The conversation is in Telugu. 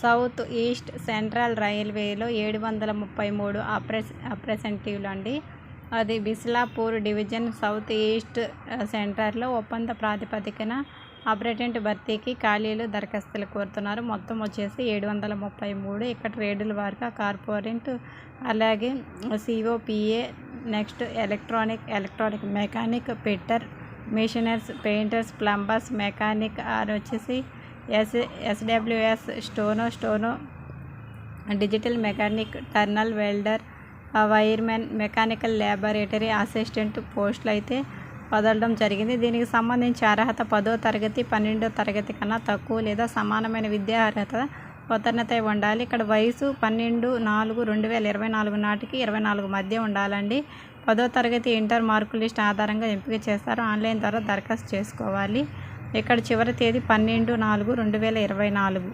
సౌత్ ఈస్ట్ సెంట్రల్ రైల్వేలో ఏడు వందల ముప్పై మూడు అప్రెస్ అప్రెసెంటివ్లు అండి. అది బిస్లాపూర్ డివిజన్ సౌత్ ఈస్ట్ సెంటర్లో ఒప్పంద ప్రాతిపదికన ఆపరేటెంట్ భర్తీకి ఖాళీలు దరఖాస్తులు కోరుతున్నారు. మొత్తం వచ్చేసి ఏడు వందల ముప్పై మూడు ఇక్కడ రేడుల వారిగా కార్పొరేట్ అలాగే COPA next electronic electronic mechanic fitter machinists painters plumbers mechanic are వచ్చేసి S SWS steno steno digital mechanic turner welder wiremen mechanical laboratory assistant పోస్టులు అయితే వదలడం జరిగింది. దీనికి సంబంధించి అర్హత పదో తరగతి పన్నెండో తరగతి కన్నా తక్కువ లేదా సమానమైన విద్యా అర్హత ఉత్తీర్ణత ఉండాలి. ఇక్కడ వయసు పన్నెండు నాలుగు రెండు వేల ఇరవై నాలుగు నాటికి ఇరవై నాలుగు మధ్య ఉండాలండి. పదో తరగతి ఇంటర్ మార్కు లిస్ట్ ఆధారంగా ఎంపిక చేస్తారు. ఆన్లైన్ ద్వారా దరఖాస్తు చేసుకోవాలి. ఇక్కడ చివరి తేదీ పన్నెండు నాలుగు రెండు వేల ఇరవై నాలుగు.